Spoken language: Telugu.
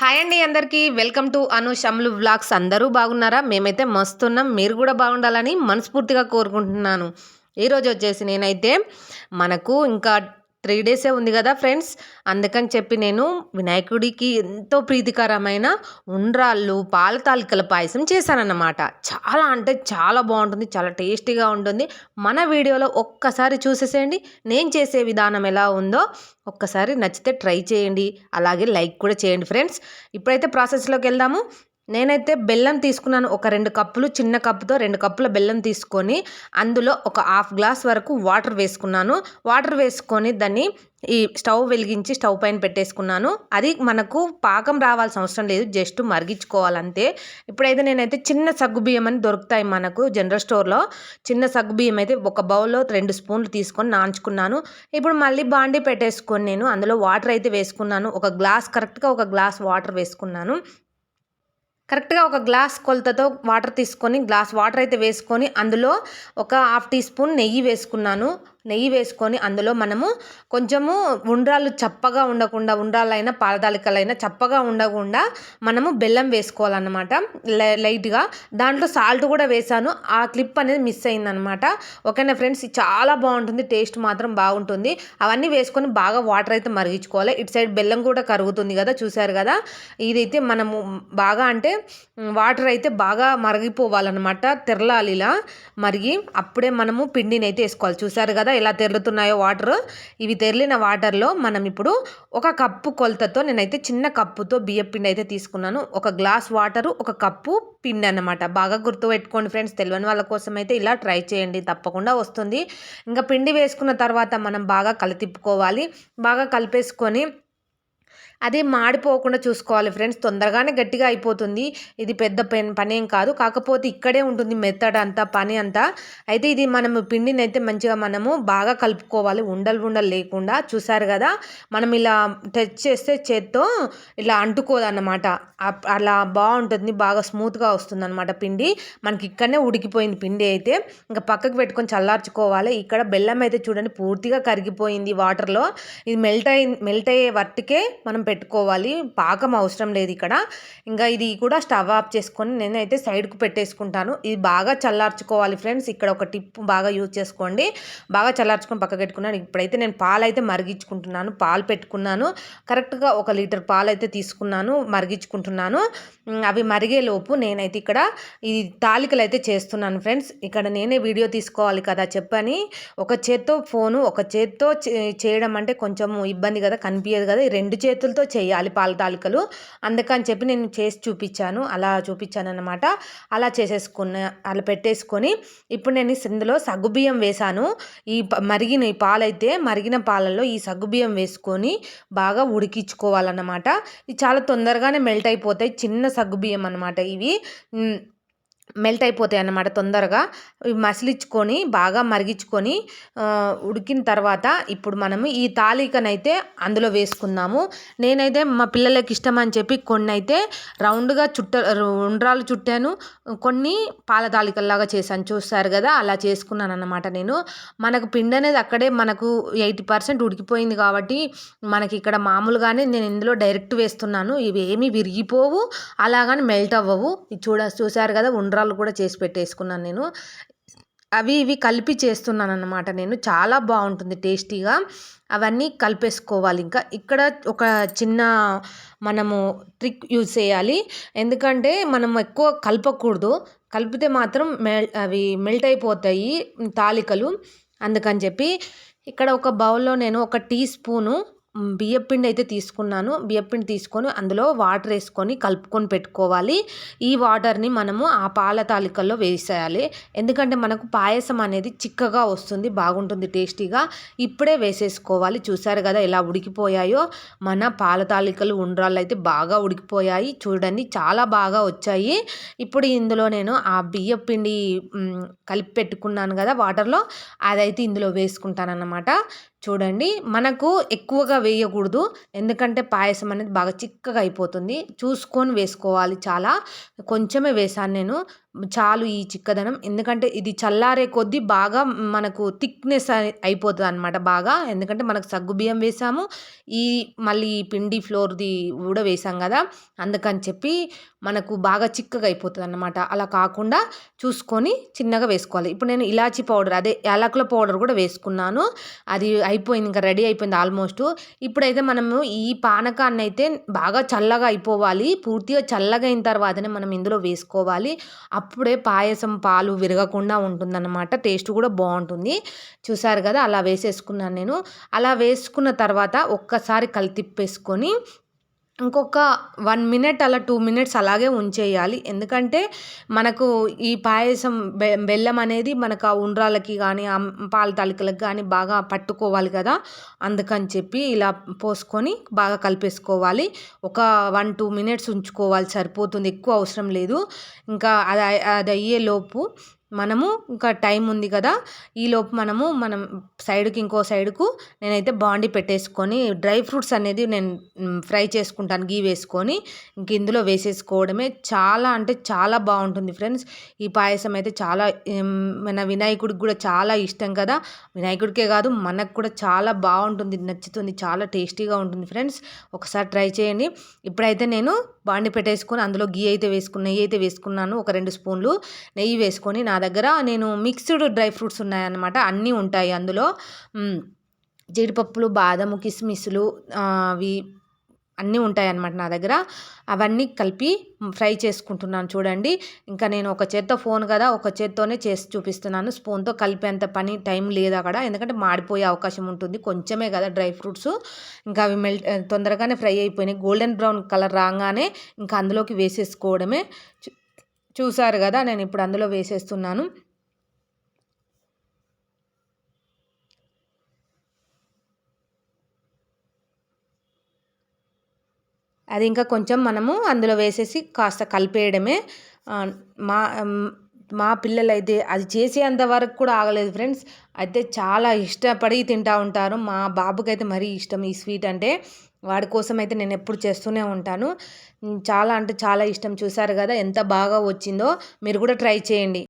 హాయ్ అండి అందరికీ. Welcome to Anu Shamlu vlogs. అందరూ బాగున్నారా? మేమైతే మస్తున్నాం. మీరు కూడా బాగుండాలని మనస్ఫూర్తిగా కోరుకుంటున్నాను. ఈరోజు వచ్చేసి నేనైతే మనకు ఇంకా త్రీ డేసే ఉంది కదా ఫ్రెండ్స్. అందుకని చెప్పి నేను వినాయకుడికి ఎంతో ప్రీతికరమైన ఉండ్రాళ్ళు పాల తాలికల పాయసం చేశానన్నమాట. చాలా అంటే చాలా బాగుంటుంది చాలా టేస్టీగా ఉంటుంది. మన వీడియోలో ఒక్కసారి చూసేసేయండి. నేను చేసే విధానం ఎలా ఉందో ఒక్కసారి నచ్చితే ట్రై చేయండి. అలాగే లైక్ కూడా చేయండి ఫ్రెండ్స్. ఇప్పుడైతే ప్రాసెస్లోకి వెళ్దాము. నేనైతే బెల్లం తీసుకున్నాను. ఒక రెండు కప్పులు చిన్న కప్పుతో రెండు కప్పుల బెల్లం తీసుకొని అందులో ఒక హాఫ్ గ్లాస్ వరకు వాటర్ వేసుకున్నాను. వాటర్ వేసుకొని దాన్ని ఈ స్టవ్ వెలిగించి స్టవ్ పైన పెట్టేసుకున్నాను. అది మనకు పాకం రావాల్సిన అవసరం లేదు. జస్ట్ మరిగించుకోవాలంతే. ఇప్పుడైతే నేనైతే చిన్న సగ్గు బియ్యం అని దొరుకుతాయి మనకు జనరల్ స్టోర్లో. చిన్న సగ్గు బియ్యం అయితే ఒక బౌల్లో రెండు స్పూన్లు తీసుకొని నాంచుకున్నాను ఇప్పుడు మళ్ళీ బాండి పెట్టేసుకొని నేను అందులో వాటర్ అయితే వేసుకున్నాను. ఒక గ్లాస్ కరెక్ట్గా ఒక గ్లాస్ వాటర్ వేసుకున్నాను. కరెక్ట్గా ఒక గ్లాస్ కొలతతో వాటర్ తీసుకొని గ్లాస్ వాటర్ అయితే వేసుకొని అందులో ఒక హాఫ్ టీ స్పూన్ నెయ్యి వేసుకున్నాను. నెయ్యి వేసుకొని అందులో మనము కొంచెము ఉండ్రాలు చప్పగా ఉండకుండా ఉండ్రాలైనా పారదాలికలైనా చప్పగా ఉండకుండా మనము బెల్లం వేసుకోవాలన్నమాట. లైట్గా. దాంట్లో సాల్ట్ కూడా వేసాను ఆ క్లిప్ అనేది మిస్ అయిందనమాట ఓకేనా ఫ్రెండ్స్? చాలా బాగుంటుంది. టేస్ట్ మాత్రం బాగుంటుంది. అవన్నీ వేసుకొని బాగా వాటర్ అయితే మరిగించుకోవాలి. ఇటు సైడ్ బెల్లం కూడా కరుగుతుంది కదా చూసారు కదా? ఇదైతే మనము బాగా అంటే వాటర్ అయితే బాగా మరిగిపోవాలన్నమాట. తెరలాలి ఇలా మరిగి అప్పుడే మనము పిండిని అయితే వేసుకోవాలి. చూసారు కదా? ఎలా తెరులుతున్నాయో వాటర్. ఇవి తెరిలిన వాటర్లో మనం ఇప్పుడు ఒక కప్పు కొలతతో నేనైతే చిన్న కప్పుతో బియ్య పిండి అయితే తీసుకున్నాను. ఒక గ్లాస్ వాటరు ఒక కప్పు పిండి అనమాట బాగా గుర్తుపెట్టుకోండి ఫ్రెండ్స్. తెలియని వాళ్ళ కోసం అయితే ఇలా ట్రై చేయండి. తప్పకుండా వస్తుంది. ఇంకా పిండి వేసుకున్న తర్వాత మనం బాగా కలితిప్పుకోవాలి. బాగా కలిపేసుకొని అది మాడిపోకుండా చూసుకోవాలి ఫ్రెండ్స్. తొందరగానే గట్టిగా అయిపోతుంది. ఇది పెద్ద పెన్ పని ఏం కాదు. కాకపోతే ఇక్కడే ఉంటుంది మెత్తడ్ అంతా పని అంతా. అయితే ఇది మనము పిండిని అయితే మంచిగా మనము బాగా కలుపుకోవాలి. ఉండలు ఉండలు లేకుండా. చూసారు కదా? మనం ఇలా టచ్ చేస్తే చేత్తో ఇలా అంటుకోదన్నమాట. అలా బాగుంటుంది. బాగా స్మూత్గా వస్తుంది అనమాట పిండి. మనకి ఇక్కడనే ఉడికిపోయింది పిండి అయితే. ఇంకా పక్కకు పెట్టుకొని చల్లార్చుకోవాలి. ఇక్కడ బెల్లం అయితే చూడండి పూర్తిగా కరిగిపోయింది వాటర్లో. ఇది మెల్ట్ అయి మెల్ట్ అయ్యే వట్టికే మనం పెట్టుకోవాలి. పాకం అవసరం లేదు ఇక్కడ. ఇంకా ఇది కూడా స్టవ్ ఆఫ్ చేసుకొని నేనైతే సైడ్కు పెట్టేసుకుంటాను. ఇది బాగా చల్లార్చుకోవాలి ఫ్రెండ్స్. ఇక్కడ ఒక టిప్ బాగా యూజ్ చేసుకోండి. బాగా చల్లార్చుకొని పక్క పెట్టుకున్నాను. ఇప్పుడైతే నేను పాలు అయితే మరిగించుకుంటున్నాను. పాలు పెట్టుకున్నాను. కరెక్ట్గా ఒక లీటర్ పాలు అయితే తీసుకున్నాను. మరిగించుకుంటున్నాను. అవి మరిగేలోపు నేనైతే ఇక్కడ ఈ తాలికలు అయితే చేస్తున్నాను ఫ్రెండ్స్. ఇక్కడ నేనే వీడియో తీసుకోవాలి కదా చెప్పని. ఒక చేత్తో ఫోను ఒక చేత్తో చేయడం అంటే కొంచెం ఇబ్బంది కదా కనిపించదు కదా. ఈ రెండు చేతులతో చేతితో చేయాలి పాల తాలికలు. అందుకని చెప్పి నేను చేసి చూపించాను. అలా చూపించాను అనమాట అలా చేసేసుకున్న అలా పెట్టేసుకొని ఇప్పుడు నేను ఇందులో సగ్గుబియ్యం వేశాను ఈ మరిగిన ఈ పాలైతే మరిగిన పాలలో ఈ సగ్గుబియ్యం వేసుకొని బాగా ఉడికించుకోవాలన్నమాట. ఇది చాలా తొందరగానే మెల్ట్ అయిపోతాయి. చిన్న సగ్గుబియ్యం అనమాట ఇవి. మెల్ట్ అయిపోతాయి అన్నమాట తొందరగా. మసిలించుకొని బాగా మరిగించుకొని ఉడికిన తర్వాత ఇప్పుడు మనము ఈ తాలికనైతే అందులో వేసుకుందాము. నేనైతే మా పిల్లలకి ఇష్టం అని చెప్పి కొన్ని అయితే రౌండ్గా చుట్ట ఉండ్రాలు చుట్టాను. కొన్ని పాల తాలికల్లాగా చేశాను. చూస్తారు కదా అలా చేసుకున్నాను అన్నమాట నేను. మనకు పిండి అనేది అక్కడే మనకు ఎయిటీ పర్సెంట్ ఉడికిపోయింది కాబట్టి మనకి ఇక్కడ మామూలుగానే నేను ఇందులో డైరెక్ట్ వేస్తున్నాను. ఇవి ఏమీ విరిగిపోవు అలాగని మెల్ట్ అవ్వవు. చూడ చూసారు కదా ఉండ్రా ఉండ్రాలు కూడా చేసి పెట్టేసుకున్నాను నేను. అవి ఇవి కలిపి చేస్తున్నాను అనమాట నేను. చాలా బాగుంటుంది టేస్టీగా. అవన్నీ కలిపేసుకోవాలి ఇంకా. ఇక్కడ ఒక చిన్న మనము ట్రిక్ యూజ్ చేయాలి. ఎందుకంటే మనం ఎక్కువ కలపకూడదు. కలిపితే మాత్రం మెల్ అవి మెల్ట్ అయిపోతాయి తాలికలు. అందుకని చెప్పి ఇక్కడ ఒక బౌల్లో నేను ఒక టీ స్పూను బియ్యపిండి అయితే తీసుకున్నాను. బియ్యపిండి తీసుకొని అందులో వాటర్ వేసుకొని కలుపుకొని పెట్టుకోవాలి. ఈ వాటర్ని మనము ఆ పాల తాలికల్లో వేసేయాలి. ఎందుకంటే మనకు పాయసం అనేది చిక్కగా వస్తుంది బాగుంటుంది టేస్టీగా. ఇప్పుడే వేసేసుకోవాలి. చూసారు కదా ఎలా ఉడికిపోయాయో. మన పాల తాలికలు ఉండ్రాళ్ళు అయితే బాగా ఉడికిపోయాయి. చూడండి చాలా బాగా వచ్చాయి. ఇప్పుడు ఇందులో నేను ఆ బియ్యపిండి కలిపి పెట్టుకున్నాను కదా వాటర్లో. అదైతే ఇందులో వేసుకుంటాను అన్నమాట చూడండి మనకు ఎక్కువగా వేయకూడదు. ఎందుకంటే పాయసం అనేది బాగా చిక్కగా అయిపోతుంది. చూసుకొని వేసుకోవాలి చాలా. కొంచెమే వేసాను నేను. చాలు ఈ చిక్కదనం. ఎందుకంటే ఇది చల్లారే కొద్దీ బాగా మనకు థిక్నెస్ అయిపోతుంది అనమాట బాగా. ఎందుకంటే మనకు సగ్గుబియ్యం వేసాము. ఈ మళ్ళీ ఈ పిండి ఫ్లోర్ది కూడా వేసాం కదా. అందుకని చెప్పి మనకు బాగా చిక్కగా అయిపోతుంది అన్నమాట అలా కాకుండా చూసుకొని చిన్నగా వేసుకోవాలి. ఇప్పుడు నేను ఇలాచీ పౌడర్ అదే యాలకుల పౌడర్ కూడా వేసుకున్నాను. అది అయిపోయింది ఇంకా రెడీ అయిపోయింది ఆల్మోస్ట్. ఇప్పుడైతే మనము ఈ పానకాన్ని అయితే బాగా చల్లగా అయిపోవాలి. పూర్తిగా చల్లగా అయిన తర్వాతనే మనం ఇందులో వేసుకోవాలి. అప్పుడే పాయసం పాలు విరగకుండా ఉంటుందన్నమాట. టేస్ట్ కూడా బాగుంటుంది. చూసారు కదా అలా వేసేసుకున్నాను నేను. అలా వేసుకున్న తర్వాత ఒక్కసారి కలితిప్పేసుకొని ఇంకొక వన్ మినిట్ అలా టూ మినిట్స్ అలాగే ఉంచేయాలి. ఎందుకంటే మనకు ఈ పాయసం బె బెల్లం అనేది మనకు ఆ ఉండ్రాలకి కానీ పాల తాలికలకు కానీ బాగా పట్టుకోవాలి కదా. అందుకని చెప్పి ఇలా పోసుకొని బాగా కలిపేసుకోవాలి. ఒక వన్ టూ మినిట్స్ ఉంచుకోవాలి. సరిపోతుంది. ఎక్కువ అవసరం లేదు. ఇంకా అది అది అయ్యేలోపు మనము ఇంకా టైం ఉంది కదా ఈలోపు మనము మనం సైడ్కి ఇంకో సైడ్కు నేనైతే బాండి పెట్టేసుకొని డ్రై ఫ్రూట్స్ అనేది నేను ఫ్రై చేసుకుంటాను గీ వేసుకొని ఇంక ఇందులో వేసేసుకోవడమే. చాలా అంటే చాలా బాగుంటుంది ఫ్రెండ్స్. ఈ పాయసం అయితే చాలా మన వినాయకుడికి కూడా చాలా ఇష్టం కదా. వినాయకుడికే కాదు మనకు కూడా చాలా బాగుంటుంది నచ్చుతుంది చాలా టేస్టీగా ఉంటుంది ఫ్రెండ్స్. ఒకసారి ట్రై చేయండి. ఇప్పుడైతే నేను బాండి పెట్టేసుకొని అందులో గీ అయితే వేసుకున్న నెయ్యి అయితే వేసుకున్నాను. ఒక రెండు స్పూన్లు నెయ్యి వేసుకొని నా దగ్గర నేను మిక్స్డ్ డ్రై ఫ్రూట్స్ ఉన్నాయన్నమాట. అన్నీ ఉంటాయి అందులో. జీడిపప్పులు బాదము కిస్మిస్లు అవి అన్నీ ఉంటాయి అన్నమాట నా దగ్గర. అవన్నీ కలిపి ఫ్రై చేసుకుంటున్నాను చూడండి. ఇంకా నేను ఒక చేత్తో ఫోన్ కదా ఒక చేత్తోనే చేసి చూపిస్తున్నాను. స్పూన్తో కలిపేంత పని టైం లేదు అక్కడ. ఎందుకంటే మాడిపోయే అవకాశం ఉంటుంది. కొంచెమే కదా డ్రై ఫ్రూట్స్. ఇంకా అవి మెల్ట్ తొందరగానే ఫ్రై అయిపోయినాయి. గోల్డెన్ బ్రౌన్ కలర్ రాగానే ఇంకా అందులోకి వేసేసుకోవడమే. చూసారు కదా నేను ఇప్పుడు అందులో వేసేస్తున్నాను. అది ఇంకా కొంచెం మనము అందులో వేసేసి కాస్త కలిపేయడమే. మా మా పిల్లలు అయితే అది చేసేంత వరకు కూడా ఆగలేదు ఫ్రెండ్స్. అయితే చాలా ఇష్టపడి తింటూ ఉంటారు. మా బాబుకైతే మరీ ఇష్టం ఈ స్వీట్ అంటే. వాడి కోసం అయితే నేను ఎప్పుడు చేస్తూనే ఉంటాను. చాలా అంటే చాలా ఇష్టం. చూసారు కదా ఎంత బాగా వచ్చిందో. మీరు కూడా ట్రై చేయండి.